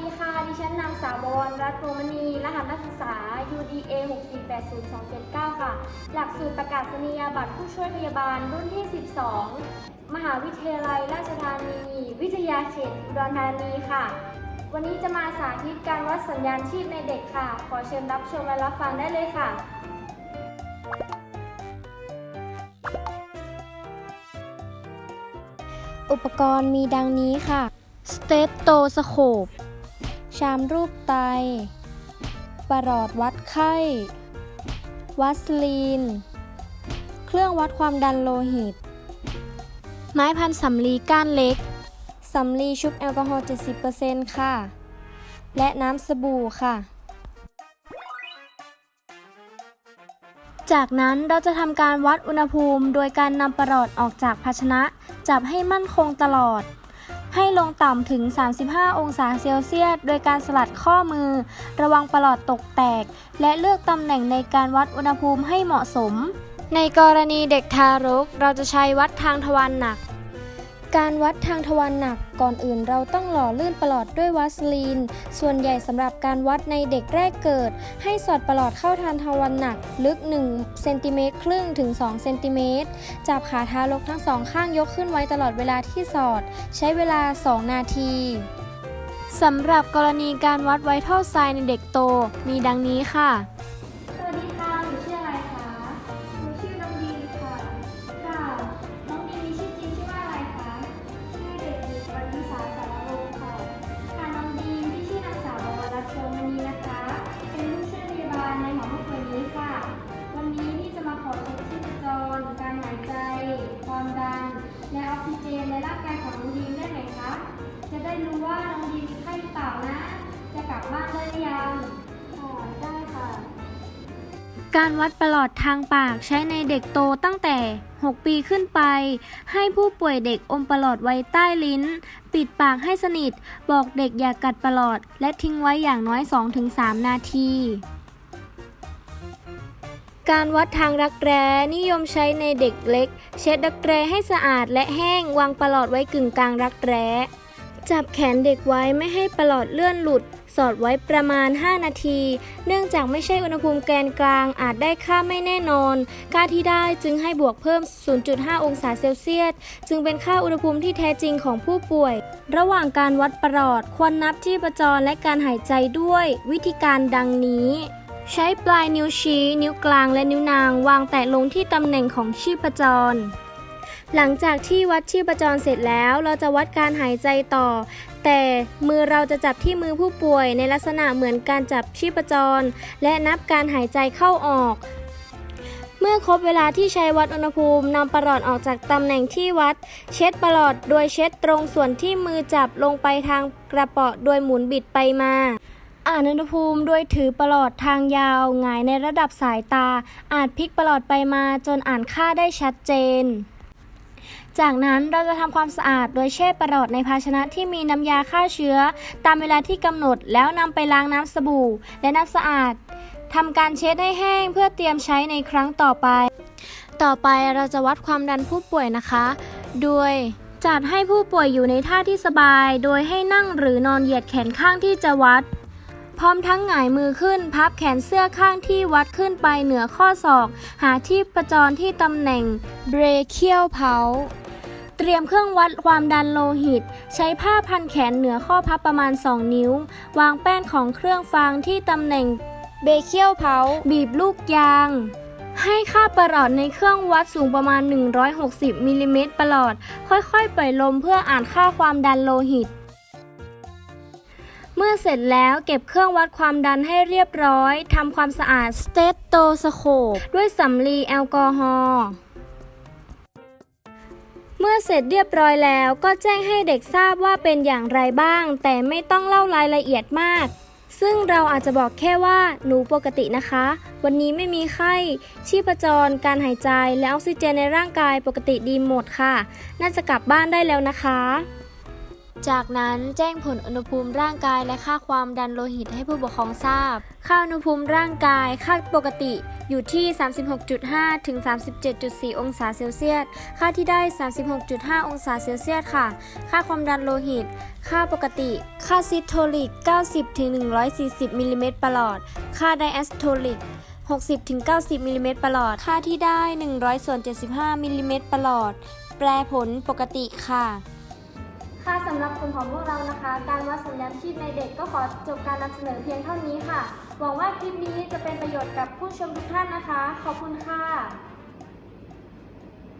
ดีค่ะ ดิฉันนางสาวบวรรัตน์โรมณี รหัสนักศึกษา UDA 6480279 ค่ะ หลักสูตรประกาศนียบัตรผู้ช่วยพยาบาลรุ่นที่ 12 มหาวิทยาลัยราชธานี วิทยาเขตอุดรธานีค่ะ วันนี้จะมาสาธิตการวัดสัญญาณชีพในเด็กค่ะ ขอเชิญรับชมและรับฟังได้เลยค่ะอุปกรณ์มีดังนี้ค่ะ สเตตโตสโคป ชามรูปไต ประหลอดวัดไข้ วัสลีน เครื่องวัดความดันโลหิต ไม้พันสำลีก้านเล็ก สำลีชุบแอลกอฮอล์ 70%ค่ะ และน้ำสบู่ค่ะ จากนั้นเราจะทำการวัดอุณหภูมิ โดยการนำประหลอดออกจากภาชนะ จับให้มั่นคงตลอด ให้ลงต่ำถึง 35 องศาเซลเซียส โดยการสลัดข้อมือ ระวังปลอดตกแตก และเลือกตำแหน่งในการวัดอุณหภูมิให้เหมาะสม ในกรณีเด็กทารก เราจะใช้วัดทางทวารหนัก การวัดทางทวารหนักก่อนอื่นเราต้องหล่อลื่นประหลอดด้วยวัสลีน ส่วนใหญ่สำหรับการวัดในเด็กแรกเกิด ให้สอดประหลอดเข้าทางทวารหนักลึก1เซนติเมตรครึ่งถึง2เซนติเมตรจับขาทารกทั้งสองข้างยกขึ้นไว้ตลอดเวลาที่สอด ใช้เวลา 2 นาทีสำหรับกรณีการวัดไวทัลไซในเด็กโตมีดังนี้ค่ะ การวัดประหลอดทางปากใช้ในเด็กโตตั้งแต่ 6 ปีขึ้นไป ให้ผู้ป่วยเด็กอมประหลอดไว้ใต้ลิ้น ปิดปากให้สนิท บอกเด็กอย่ากกัดประหลอด และทิ้งไว้อย่างน้อย 2-3 นาที การวัดทางรักแร้นิยมใช้ในเด็กเล็ก เช็ดรักแร้ให้สะอาดและแห้งวางประหลอดไว้กึ่งกลางรักแร้ จับแขนเด็กไว้ไม่ให้ประหลอดเลื่อนหลุด สอดไว้ประมาณ 5 นาที เนื่องจากไม่ใช่อุณหภูมิแกนกลางอาจได้ค่าไม่แน่นอน ค่าที่ได้จึงให้บวกเพิ่ม 0.5 องศาเซลเซียส จึงเป็นค่าอุณหภูมิที่แท้จริงของผู้ป่วย ระหว่างการวัดประหลอดควรนับที่ประจรและการหายใจด้วย วิธีการดังนี้ใช้ปลายนิ้วชี้ นิ้วกลางและนิ้วนาง วางแตะลงที่ตำแหน่งของชีพจร หลังจากที่วัดชีพจรเสร็จแล้วเราจะวัดการหายใจต่อ แต่มือเราจะจับที่มือผู้ป่วยในลักษณะเหมือนการจับชีพจร และนับการหายใจเข้าออก เมื่อครบเวลาที่ใช้วัดอุณหภูมินำประหลอดออกจากตำแหน่งที่วัด เช็ดประหลอดโดยเช็ดตรงส่วนที่มือจับลงไปทางกระเป๋อโดยหมุนบิดไปมาอ่านอุณหภูมิโดยถือประหลอดทางยาวหงายในระดับสายตา อาจพลิกประหลอดไปมาจนอ่านค่าได้ชัดเจน จากนั้นเราจะทำความสะอาดโดยแช่ประหลอดในภาชนะที่มีน้ำยาฆ่าเชื้อ ตามเวลาที่กำหนดแล้วนำไปล้างน้ำสบู่ และน้ำสะอาดทำการเช็ดให้แห้งเพื่อเตรียมใช้ในครั้งต่อไป ต่อไปเราจะวัดความดันผู้ป่วยนะคะ โดยจัดให้ผู้ป่วยอยู่ในท่าที่สบาย โดยให้นั่งหรือนอนเหยียดแขนข้างที่จะวัด พร้อมทั้งหงายมือขึ้น พับแขนเสื้อข้างที่วัดขึ้นไปเหนือข้อศอก หาที่ประจรที่ตำแหน่งเบรเคียลเพา เตรียมเครื่องวัดความดันโลหิต ใช้ผ้าพันแขนเหนือข้อพับประมาณ 2 นิ้ว วางแป้นของเครื่องฟังที่ตำแหน่งเบเคียลเพาบีบลูกยาง ให้ค่าประหลอดในเครื่องวัดสูงประมาณ 160มิลลิเมตรประหลอด ค่อยๆ ปล่อยลมเพื่ออ่านค่าความดันโลหิต เมื่อเสร็จแล้วเก็บเครื่องวัดความดันให้เรียบร้อยทำความสะอาดสเตตโตสโคปด้วยสำลีแอลกอฮอล์ มื่อเสร็จเรียบร้อยแล้วก็แจ้งให้เด็กทราบว่าเป็นอย่างไรบ้าง แต่ไม่ต้องเล่ารายละเอียดมาก ซึ่งเราอาจจะบอกแค่ว่าหนูปกตินะคะ วันนี้ไม่มีไข้ ชีพจร การหายใจ และออกซิเจนในร่างกายปกติดีหมดค่ะ น่าจะกลับบ้านได้แล้วนะคะ จากนั้นแจ้งผลอุณหภูมิร่างกายและค่าความดันโลหิตให้ผู้ปกครองทราบ ค่าอุณหภูมิร่างกายค่าปกติอยู่ที่ 36.5 ถึง 37.4 องศาเซลเซียส ค่าที่ได้ 36.5 องศาเซลเซียสค่ะ ค่าความดันโลหิต ค่าปกติ ค่าซิสโทลิก 90 ถึง 140 มิลลิเมตรประหลอด ค่าไดแอสโทลิก 60 ถึง 90 มิลลิเมตรประหลอด ค่าที่ได้ 100ส่วน75 มิลลิเมตรประหลอด แปลผลปกติค่ะ ค่ะสำหรับกลุ่มของพวกเรานะคะ การวัดสัญญาณชีพในเด็กก็ขอจบการนำเสนอเพียงเท่านี้ค่ะ หวังว่าคลิปนี้จะเป็นประโยชน์กับผู้ชมทุกท่านนะคะ ขอบคุณค่ะ